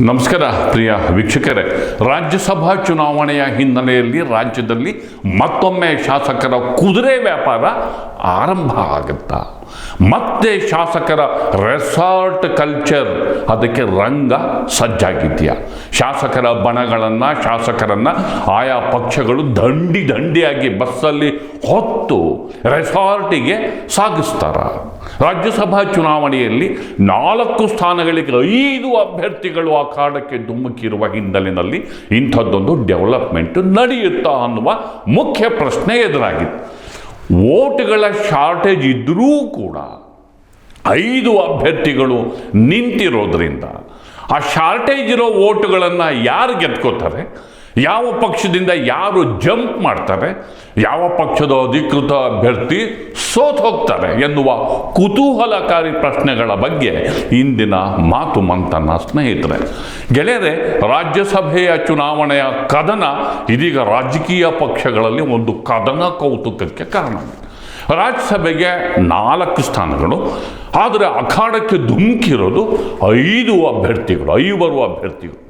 ನಮಸ್ಕಾರ ಪ್ರಿಯ ವೀಕ್ಷಕರೇ. ರಾಜ್ಯಸಭಾ ಚುನಾವಣೆಯ ಹಿನ್ನೆಲೆಯಲ್ಲಿ ರಾಜ್ಯದಲ್ಲಿ ಮತ್ತೊಮ್ಮೆ ಶಾಸಕರ ಕುದುರೆ ವ್ಯಾಪಾರ ಆರಂಭ ಆಗುತ್ತಾ? ಮತ್ತೆ ಶಾಸಕರ ರೆಸಾರ್ಟ್ ಕಲ್ಚರ್ ಅದಕ್ಕೆ ರಂಗ ಸಜ್ಜಾಗಿದೆಯಾ? ಶಾಸಕರ ಬಣಗಳನ್ನು, ಶಾಸಕರನ್ನು ಆಯಾ ಪಕ್ಷಗಳು ದಂಡಿ ದಂಡಿಯಾಗಿ ಬಸ್ಸಲ್ಲಿ ಹೊತ್ತು ರೆಸಾರ್ಟಿಗೆ ಸಾಗಿಸ್ತಾರ. ರಾಜ್ಯಸಭಾ ಚುನಾವಣೆಯಲ್ಲಿ ನಾಲ್ಕು ಸ್ಥಾನಗಳಿಗೆ ಐದು ಅಭ್ಯರ್ಥಿಗಳು ಆ ಕಾರಣಕ್ಕೆ ಧುಮುಕಿರುವ ಹಿನ್ನೆಲೆಯಲ್ಲಿ ಇಂಥದ್ದೊಂದು ಡೆವಲಪ್ಮೆಂಟ್ ನಡೆಯುತ್ತಾ ಅನ್ನುವ ಮುಖ್ಯ ಪ್ರಶ್ನೆ ಎದುರಾಗಿದೆ. ಓಟ್ಗಳ ಶಾರ್ಟೇಜ್ ಇದ್ದರೂ ಕೂಡ ಐದು ಅಭ್ಯರ್ಥಿಗಳು ನಿಂತಿರೋದ್ರಿಂದ ಆ ಶಾರ್ಟೇಜ್ ಇರೋ ಓಟುಗಳನ್ನು ಯಾರು ಗೆದ್ಕೋತಾರೆ? ಯಾವ ಪಕ್ಷದಿಂದ ಯಾರು ಜಂಪ್ ಮಾಡ್ತಾರೆ ಯಾವ ಪಕ್ಷದ ಅಧಿಕೃತ ಅಭ್ಯರ್ಥಿ ಸೋತ್ ಹೋಗ್ತಾರೆ ಎನ್ನುವ ಕುತೂಹಲಕಾರಿ ಪ್ರಶ್ನೆಗಳ ಬಗ್ಗೆ ಇಂದಿನ ಮಾತು ಮಂತನ ಸ್ನೇಹಿತರೆ. ಗೆಳೆಯರೆ, ರಾಜ್ಯಸಭೆಯ ಚುನಾವಣೆಯ ಕದನ ಇದೀಗ ರಾಜಕೀಯ ಪಕ್ಷಗಳಲ್ಲಿ ಒಂದು ಕದನ ಕೌತುಕಕ್ಕೆ ಕಾರಣ. ರಾಜ್ಯಸಭೆಗೆ ನಾಲ್ಕು ಸ್ಥಾನಗಳು, ಆದರೆ ಅಖಾಡಕ್ಕೆ ಧುಮುಕಿರೋದು ಐದು ಅಭ್ಯರ್ಥಿಗಳು, ಐವರು ಅಭ್ಯರ್ಥಿಗಳು.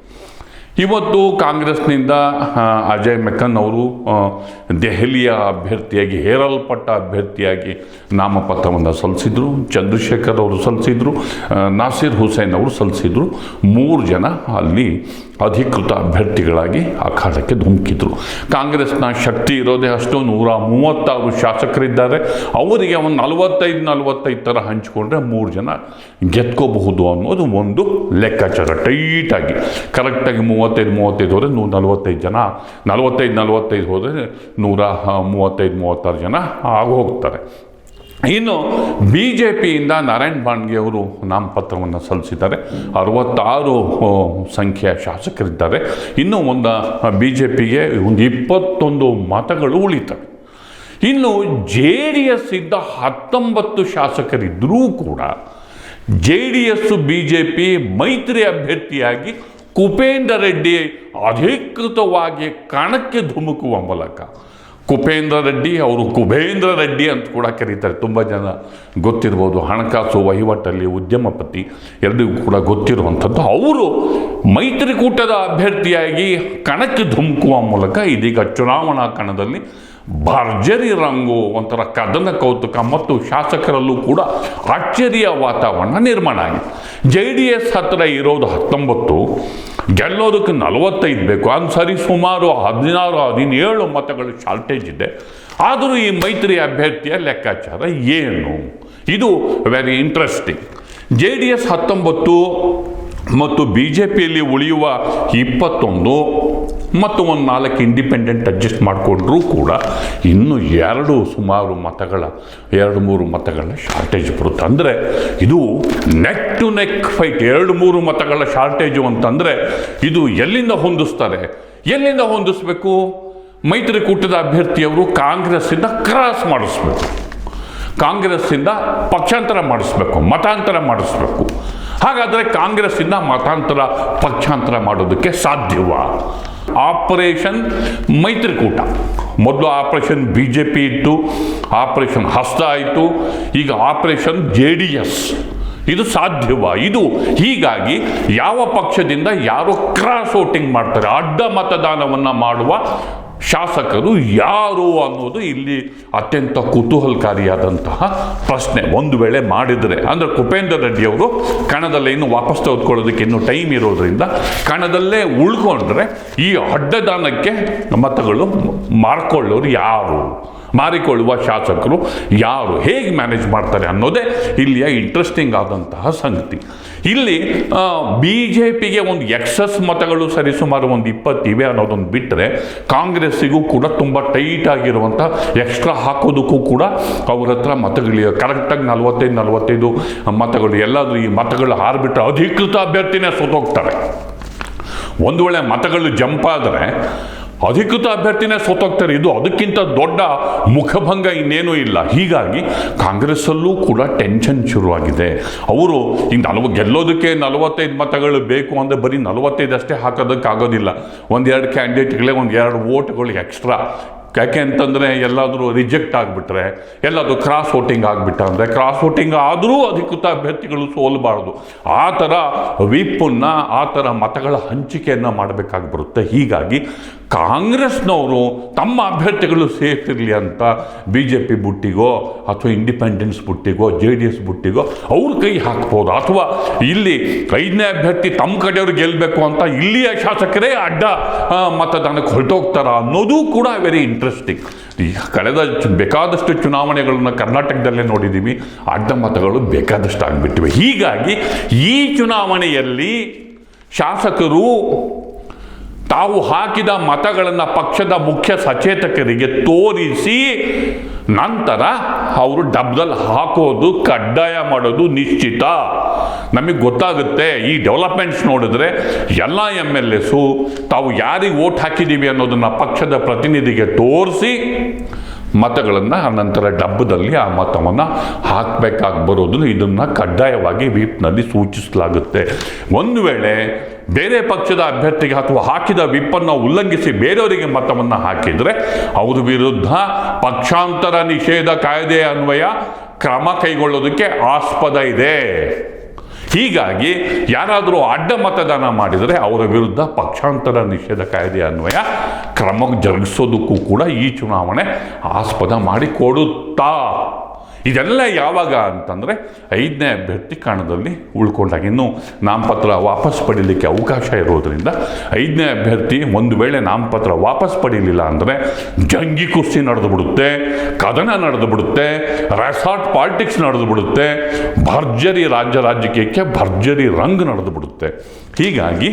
ಇವತ್ತು ಕಾಂಗ್ರೆಸ್ನಿಂದ ಅಜಯ್ ಮೆಕ್ಕನ್ ಅವರು ದೆಹಲಿಯ ಅಭ್ಯರ್ಥಿಯಾಗಿ, ಹೇರಲ್ಪಟ್ಟ ಅಭ್ಯರ್ಥಿಯಾಗಿ ನಾಮಪತ್ರವನ್ನು ಸಲ್ಲಿಸಿದರು, ಚಂದ್ರಶೇಖರ್ ಅವರು ಸಲ್ಲಿಸಿದರು ನಾಸಿರ್ ಹುಸೇನ್ ಅವರು ಸಲ್ಲಿಸಿದರು. ಮೂರು ಜನ ಅಲ್ಲಿ ಅಧಿಕೃತ ಅಭ್ಯರ್ಥಿಗಳಾಗಿ ಅಖಾಡಕ್ಕೆ ಧುಮುಕಿದ್ರು. ಕಾಂಗ್ರೆಸ್ನ ಶಕ್ತಿ ಇರೋದೇ ಅಷ್ಟು ನೂರ ಮೂವತ್ತಾರು ಶಾಸಕರಿದ್ದಾರೆ. ಅವರಿಗೆ ಒಂದು ನಲವತ್ತೈದು ನಲವತ್ತೈದು ಥರ ಹಂಚಿಕೊಂಡ್ರೆ ಮೂರು ಜನ ಗೆದ್ಕೋಬಹುದು ಅನ್ನೋದು ಒಂದು ಲೆಕ್ಕಾಚಾರ ಟೈಟಾಗಿ ಕರೆಕ್ಟಾಗಿ ಮೂವತ್ತೈದು ಮೂವತ್ತೈದು ಹೋದರೆ ನೂರ ನಲವತ್ತೈದು ಜನ, ನಲವತ್ತೈದು ನಲವತ್ತೈದು ಹೋದರೆ ನೂರ ಮೂವತ್ತೈದು ಮೂವತ್ತಾರು ಜನ ಆಗೋಗ್ತಾರೆ. ಇನ್ನು ಬಿ ಜೆ ಪಿಯಿಂದ ನಾರಾಯಣ್ ಬಾಣ್ಗೆ ಅವರು ನಾಮಪತ್ರವನ್ನು ಸಲ್ಲಿಸಿದ್ದಾರೆ. ಅರವತ್ತಾರು ಸಂಖ್ಯೆಯ ಶಾಸಕರಿದ್ದಾರೆ. ಇನ್ನು ಒಂದು ಬಿ ಜೆ ಪಿಗೆ ಒಂದು ಇಪ್ಪತ್ತೊಂದು ಮತಗಳು ಉಳಿತವೆ. ಇನ್ನು ಜೆ ಡಿ ಎಸ್ ಇದ್ದ ಹತ್ತೊಂಬತ್ತು ಶಾಸಕರಿದ್ದರೂ ಕೂಡ J D S B J P ಮೈತ್ರಿ ಅಭ್ಯರ್ಥಿಯಾಗಿ ಕುಪೇಂದ್ರ ರೆಡ್ಡಿ ಅಧಿಕೃತವಾಗಿ ಕಣಕ್ಕೆ ಧುಮುಕುವ ಮೂಲಕ ಕುಪೇಂದ್ರ ರೆಡ್ಡಿ ಅವರು ಕುಬೇಂದ್ರ ರೆಡ್ಡಿ ಅಂತ ಕೂಡ ಕರೀತಾರೆ. ತುಂಬ ಜನ ಗೊತ್ತಿರ್ಬೋದು. ಹಣಕಾಸು ವಹಿವಾಟಲ್ಲಿ ಉದ್ಯಮಪತಿ ಎರಡಿಗೂ ಕೂಡ ಗೊತ್ತಿರುವಂಥದ್ದು. ಅವರು ಮೈತ್ರಿಕೂಟದ ಅಭ್ಯರ್ಥಿಯಾಗಿ ಕಣಕ್ಕೆ ಧುಮುಕುವ ಮೂಲಕ ಇದೀಗ ಚುನಾವಣಾ ಕಣದಲ್ಲಿ ಭರ್ಜರಿ ರಂಗು ಒಂಥರ ಕದನ ಕೌತುಕ ಮತ್ತು ಶಾಸಕರಲ್ಲೂ ಕೂಡ ಆಶ್ಚರ್ಯ ವಾತಾವರಣ ನಿರ್ಮಾಣ ಆಗಿದೆ. ಜೆ ಡಿ ಎಸ್ ಹತ್ತಿರ ಇರೋದು ಹತ್ತೊಂಬತ್ತು ಗೆಲ್ಲೋದಕ್ಕೆ ನಲವತ್ತೈದು ಬೇಕು. ಒಂದು ಸರಿ ಸುಮಾರು ಹದಿನಾರು, ಹದಿನೇಳು ಮತಗಳು ಶಾರ್ಟೇಜ್ ಇದೆ. ಆದರೂ ಈ ಮೈತ್ರಿ ಅಭ್ಯರ್ಥಿಯ ಲೆಕ್ಕಾಚಾರ ಏನು? ಇದು very interesting J D S ಹತ್ತೊಂಬತ್ತು ಮತ್ತು ಬಿ ಜೆ ಪಿಯಲ್ಲಿ ಉಳಿಯುವ ಇಪ್ಪತ್ತೊಂದು ಮತ್ತು ಒಂದು ನಾಲ್ಕು ಇಂಡಿಪೆಂಡೆಂಟ್ ಅಡ್ಜಸ್ಟ್ ಮಾಡಿಕೊಂಡ್ರೂ ಕೂಡ ಇನ್ನೂ ಎರಡು ಸುಮಾರು ಮತಗಳ, ಎರಡು ಮೂರು ಮತಗಳ ಶಾರ್ಟೇಜ್ ಬರುತ್ತೆ. ಅಂದರೆ ಇದು ನೆಕ್ ಟು ನೆಕ್ ಫೈಟ್ ಎರಡು ಮೂರು ಮತಗಳ ಶಾರ್ಟೇಜು ಅಂತಂದರೆ ಇದು ಎಲ್ಲಿಂದ ಹೊಂದಿಸ್ತಾರೆ? ಎಲ್ಲಿಂದ ಹೊಂದಿಸ್ಬೇಕು? ಮೈತ್ರಿಕೂಟದ ಅಭ್ಯರ್ಥಿಯವರು ಕಾಂಗ್ರೆಸ್ಸಿಂದ ಕ್ರಾಸ್ ಮಾಡಿಸ್ಬೇಕು. ಕಾಂಗ್ರೆಸ್ಸಿಂದ ಪಕ್ಷಾಂತರ ಮಾಡಿಸ್ಬೇಕು, ಮತಾಂತರ ಮಾಡಿಸ್ಬೇಕು. ಹಾಗಾದರೆ ಕಾಂಗ್ರೆಸ್ಸಿಂದ ಮತಾಂತರ, ಪಕ್ಷಾಂತರ ಮಾಡೋದಕ್ಕೆ ಸಾಧ್ಯವಾ? ಆಪರೇಷನ್ ಮೈತ್ರಿಕೂಟ. ಮೊದಲು ಆಪರೇಷನ್ ಬಿ ಜೆ ಪಿ ಇತ್ತು, ಆಪರೇಷನ್ ಹಸ್ತ ಆಯಿತು, ಈಗ ಆಪರೇಷನ್ ಜೆ ಡಿ ಎಸ್. ಇದು ಸಾಧ್ಯವ. ಇದು ಹೀಗಾಗಿ ಯಾವ ಪಕ್ಷದಿಂದ ಯಾರು ಕ್ರಾಸ್ ವೋಟಿಂಗ್ ಮಾಡ್ತಾರೆ. ಅಡ್ಡ ಮತದಾನವನ್ನು ಮಾಡುವ ಶಾಸಕರು ಯಾರು ಅನ್ನೋದು ಇಲ್ಲಿ ಅತ್ಯಂತ ಕುತೂಹಲಕಾರಿಯಾದಂತಹ ಪ್ರಶ್ನೆ. ಒಂದು ವೇಳೆ ಮಾಡಿದರೆ, ಅಂದರೆ ಕುಪೇಂದ್ರ ರೆಡ್ಡಿಯವರು ಕಣದಲ್ಲೇ ಇನ್ನು ವಾಪಸ್ ತೆಗೆದುಕೊಳ್ಳೋದಕ್ಕೆ ಇನ್ನೂ ಟೈಮ್ ಇರೋದ್ರಿಂದ ಕಣದಲ್ಲೇ ಉಳ್ಕೊಂಡ್ರೆ ಈ ಅಡ್ಡದಾನಕ್ಕೆ ಮತಗಳು ಮಾರ್ಕೊಳ್ಳೋರು ಯಾರು? ಮಾರಿಕೊಳ್ಳುವ ಶಾಸಕರು ಯಾರು? ಹೇಗೆ ಮ್ಯಾನೇಜ್ ಮಾಡ್ತಾರೆ ಅನ್ನೋದೇ ಇಲ್ಲಿಯ ಇಂಟ್ರೆಸ್ಟಿಂಗ್ ಆದಂತಹ ಸಂಗತಿ. ಇಲ್ಲಿ ಬಿ ಜೆ ಪಿಗೆ ಒಂದು ಎಕ್ಸಸ್ ಮತಗಳು ಸರಿಸುಮಾರು ಒಂದು ಇಪ್ಪತ್ತಿವೆ ಅನ್ನೋದೊಂದು ಬಿಟ್ಟರೆ ಕಾಂಗ್ರೆಸ್ಸಿಗೂ ಕೂಡ ತುಂಬ ಟೈಟ್ ಆಗಿರುವಂಥ ಎಕ್ಸ್ಟ್ರಾ ಹಾಕೋದಕ್ಕೂ ಕೂಡ ಅವ್ರ ಹತ್ರ ಮತಗಳಿವೆ. ಕರೆಕ್ಟಾಗಿ ನಲ್ವತ್ತೈದು, ನಲವತ್ತೈದು ಮತಗಳು. ಎಲ್ಲಾದರೂ ಈ ಮತಗಳು ಹಾರ್ಬಿಟ್ರೆ ಅಧಿಕೃತ ಅಭ್ಯರ್ಥಿನೇ ಸೋತೋಗ್ತಾರೆ. ಒಂದು ವೇಳೆ ಮತಗಳು ಜಂಪ್ ಆದರೆ ಅಧಿಕೃತ ಅಭ್ಯರ್ಥಿನೇ ಸೋತೋಗ್ತಾರೆ. ಇದು ಅದಕ್ಕಿಂತ ದೊಡ್ಡ ಮುಖಭಂಗ ಇನ್ನೇನೂ ಇಲ್ಲ. ಹೀಗಾಗಿ ಕಾಂಗ್ರೆಸ್ಸಲ್ಲೂ ಕೂಡ ಟೆನ್ಷನ್ ಶುರುವಾಗಿದೆ. ಅವರು ಈಗ ನಲವ, ಗೆಲ್ಲೋದಕ್ಕೆ ನಲವತ್ತೈದು ಮತಗಳು ಬೇಕು ಅಂದರೆ ಬರೀ ನಲವತ್ತೈದು ಅಷ್ಟೇ ಹಾಕೋದಕ್ಕಾಗೋದಿಲ್ಲ. ಒಂದೆರಡು ಕ್ಯಾಂಡಿಡೇಟ್ಗಳೇ ಒಂದು ಎರಡು ವೋಟ್ಗಳು ಎಕ್ಸ್ಟ್ರಾ ಯಾಕೆ ಅಂತಂದರೆ ಎಲ್ಲಾದರೂ ರಿಜೆಕ್ಟ್ ಆಗಿಬಿಟ್ರೆ, ಎಲ್ಲಾದರೂ ಕ್ರಾಸ್ ವೋಟಿಂಗ್ ಆಗಿಬಿಟ್ಟ ಅಂದರೆ ಕ್ರಾಸ್ ವೋಟಿಂಗ್ ಆದರೂ ಅಧಿಕೃತ ಅಭ್ಯರ್ಥಿಗಳು ಸೋಲಬಾರ್ದು. ಆ ಥರ ವಿಪ್ಪನ್ನು ಆ ಥರ ಮತಗಳ ಹಂಚಿಕೆಯನ್ನು ಮಾಡಬೇಕಾಗಿ ಬರುತ್ತೆ. ಹೀಗಾಗಿ ಕಾಂಗ್ರೆಸ್ನವರು ತಮ್ಮ ಅಭ್ಯರ್ಥಿಗಳು ಸೇಫ್ ಇರಲಿ ಅಂತ ಬಿ ಜೆ ಪಿ ಬುಟ್ಟಿಗೋ ಅಥವಾ ಇಂಡಿಪೆಂಡೆನ್ಸ್ ಬುಟ್ಟಿಗೋ ಜೆ ಡಿ ಎಸ್ ಬುಟ್ಟಿಗೋ ಅವ್ರ ಕೈ ಹಾಕ್ಬೋದು. ಅಥವಾ ಇಲ್ಲಿ ಐದನೇ ಅಭ್ಯರ್ಥಿ ತಮ್ಮ ಕಡೆಯವ್ರು ಗೆಲ್ಲಬೇಕು ಅಂತ ಇಲ್ಲಿಯ ಶಾಸಕರೇ ಅಡ್ಡ ಮತದಾನಕ್ಕೆ ಹೊರಟೋಗ್ತಾರ ಅನ್ನೋದು ಕೂಡ ವೆರಿ ಇಂಟ್ರೆಸ್ಟಿಂಗ್ ಈ ಕಳೆದ ಬೇಕಾದಷ್ಟು ಚುನಾವಣೆಗಳನ್ನು ಕರ್ನಾಟಕದಲ್ಲೇ ನೋಡಿದ್ದೀವಿ ಅಡ್ಡ ಮತಗಳು ಬೇಕಾದಷ್ಟು ಆಗಿಬಿಟ್ಟಿವೆ ಹೀಗಾಗಿ ಈ ಚುನಾವಣೆಯಲ್ಲಿ ಶಾಸಕರು ತಾವು ಹಾಕಿದ ಮತಗಳನ್ನು ಪಕ್ಷದ ಮುಖ್ಯ ಸಚೇತಕರಿಗೆ ತೋರಿಸಿ ನಂತರ ಅವರು ಡಬ್ದಲ್ಲಿ ಹಾಕೋದು, ಕಡ್ಡಾಯ ಮಾಡೋದು ನಿಶ್ಚಿತ. ನಮಗೆ ಗೊತ್ತಾಗುತ್ತೆ, ಈ ಡೆವಲಪ್ಮೆಂಟ್ಸ್ ನೋಡಿದ್ರೆ ಎಲ್ಲ ಎಂ ಎಲ್ ಎಸ್ಸು ತಾವು ಯಾರಿಗೆ ಓಟ್ ಹಾಕಿದ್ದೀವಿ ಅನ್ನೋದನ್ನು ಪಕ್ಷದ ಪ್ರತಿನಿಧಿಗೆ ತೋರಿಸಿ ಮತಗಳನ್ನು ನಂತರ ಡಬ್ಬದಲ್ಲಿ ಆ ಮತವನ್ನು ಹಾಕಬೇಕಾಗಿ ಬರೋದನ್ನು ಇದನ್ನು ಕಡ್ಡಾಯವಾಗಿ ವಿಪ್ನಲ್ಲಿ ಸೂಚಿಸಲಾಗುತ್ತೆ. ಒಂದು ವೇಳೆ ಬೇರೆ ಪಕ್ಷದ ಅಭ್ಯರ್ಥಿಗೆ ಅಥವಾ ಹಾಕಿದ ವಿಪ್ಪನ್ನು ಉಲ್ಲಂಘಿಸಿ ಬೇರೆಯವರಿಗೆ ಮತವನ್ನು ಹಾಕಿದರೆ ಅವರ ವಿರುದ್ಧ ಪಕ್ಷಾಂತರ ನಿಷೇಧ ಕಾಯ್ದೆ ಅನ್ವಯ ಕ್ರಮ ಕೈಗೊಳ್ಳೋದಕ್ಕೆ ಆಸ್ಪದ ಇದೆ. ಹೀಗಾಗಿ ಯಾರಾದರೂ ಅಡ್ಡ ಮತದಾನ ಮಾಡಿದರೆ ಅವರ ವಿರುದ್ಧ ಪಕ್ಷಾಂತರ ನಿಷೇಧ ಕಾಯ್ದೆ ಅನ್ವಯ ಕ್ರಮ ಜರುಗಿಸೋದಕ್ಕೂ ಕೂಡ ಈ ಚುನಾವಣೆ ಆಸ್ಪದ ಮಾಡಿಕೊಡುತ್ತಾ ಇದೆಲ್ಲ ಯಾವಾಗ ಅಂತಂದರೆ ಐದನೇ ಅಭ್ಯರ್ಥಿ ಕಾಣದಲ್ಲಿ ಉಳ್ಕೊಂಡಾಗ. ಇನ್ನು ನಾಮಪತ್ರ ವಾಪಸ್ ಪಡೀಲಿಕ್ಕೆ ಅವಕಾಶ ಇರೋದರಿಂದ ಐದನೇ ಅಭ್ಯರ್ಥಿ ಒಂದು ವೇಳೆ ನಾಮಪತ್ರ ವಾಪಸ್ ಪಡೀಲಿಲ್ಲ ಅಂದರೆ ಜಂಗಿ ಕುಸ್ತಿ ನಡೆದು ಬಿಡುತ್ತೆ, ಕದನ ನಡೆದು ಬಿಡುತ್ತೆ ರೆಸಾರ್ಟ್ ಪಾಲಿಟಿಕ್ಸ್ ನಡೆದು ಬಿಡುತ್ತೆ, ಭರ್ಜರಿ ರಾಜ್ಯ ರಾಜಕೀಯಕ್ಕೆ ಭರ್ಜರಿ ರಂಗ್ ನಡೆದು ಬಿಡುತ್ತೆ. ಹೀಗಾಗಿ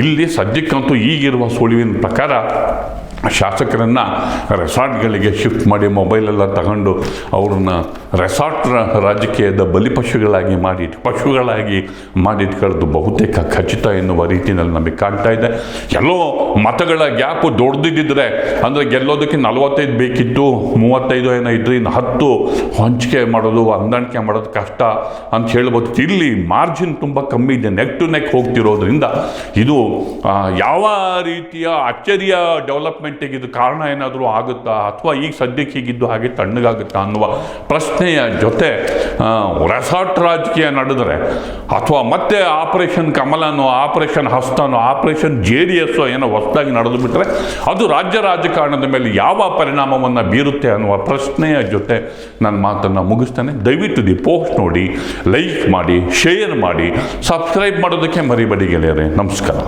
ಇಲ್ಲಿ ಸದ್ಯಕ್ಕಂತೂ ಈಗಿರುವ ಸುಳಿವಿನ ಪ್ರಕಾರ ಶಾಸಕರನ್ನು ರೆಸಾರ್ಟ್ಗಳಿಗೆ ಶಿಫ್ಟ್ ಮಾಡಿ ಮೊಬೈಲೆಲ್ಲ ತಗೊಂಡು ಅವ್ರನ್ನ ರೆಸಾರ್ಟ್ ರಾಜಕೀಯದ ಬಲಿಪಶುಗಳಾಗಿ ಮಾಡಿ ಪಶುಗಳಾಗಿ ಮಾಡಿಟ್ಕೊಳ್ಳೋದು ಬಹುತೇಕ ಖಚಿತ ಎನ್ನುವ ರೀತಿಯಲ್ಲಿ ನಮಗೆ ಕಾಣ್ತಾ ಇದೆ. ಎಲ್ಲೋ ಮತಗಳ ಗ್ಯಾಪು ದೊಡ್ಡದಿದ್ದರೆ ಅಂದರೆ ಗೆಲ್ಲೋದಕ್ಕೆ ನಲವತ್ತೈದು ಬೇಕಿತ್ತು, ಮೂವತ್ತೈದು ಏನೋ ಇದ್ರೆ ಇನ್ನು ಹತ್ತು ಹಂಚಿಕೆ ಮಾಡೋದು, ಹೊಂದಾಣಿಕೆ ಮಾಡೋದು ಕಷ್ಟ ಅಂತ ಹೇಳ್ಬೋದು. ಇಲ್ಲಿ ಮಾರ್ಜಿನ್ ತುಂಬ ಕಮ್ಮಿ ಇದೆ. ನೆಕ್ ಟು ನೆಕ್ ಹೋಗ್ತಿರೋದ್ರಿಂದ ಇದು ಯಾವ ರೀತಿಯ ಅಚ್ಚರಿಯ ಡೆವಲಪ್ಮೆಂಟಿಗೆ ಇದು ಕಾರಣ ಏನಾದರೂ ಆಗುತ್ತಾ? ಅಥವಾ ಈಗ ಸದ್ಯಕ್ಕೆ ಹೀಗಿದ್ದು ಹಾಗೆ ತಣ್ಣಗಾಗುತ್ತಾ ಅನ್ನುವ ಪ್ರಶ್ನೆಯ ಜೊತೆ ರೆಸಾರ್ಟ್ ರಾಜಕೀಯ ನಡೆದರೆ, ಅಥವಾ ಮತ್ತೆ ಆಪರೇಷನ್ ಕಮಲನೋ, ಆಪರೇಷನ್ ಹಸ್ತನೋ, ಆಪರೇಷನ್ ಜೆ ಡಿ ಎಸ್ ಏನೋ ಹೊಸದಾಗಿ ನಡೆದು ಬಿಟ್ಟರೆ ಅದು ರಾಜ್ಯ ರಾಜಕಾರಣದ ಮೇಲೆ ಯಾವ ಪರಿಣಾಮವನ್ನು ಬೀರುತ್ತೆ ಅನ್ನುವ ಪ್ರಶ್ನೆಯ ಜೊತೆ ನನ್ನ ಮಾತನ್ನು ಮುಗಿಸ್ತೇನೆ. ದಯವಿಟ್ಟು ದಿ ಪೋಸ್ಟ್ ನೋಡಿ, ಲೈಕ್ ಮಾಡಿ, ಶೇರ್ ಮಾಡಿ, ಸಬ್ಸ್ಕ್ರೈಬ್ ಮಾಡೋದಕ್ಕೆ ಮರಿಬೇಡಿ ಗೆಳೆಯರೆ. ನಮಸ್ಕಾರ.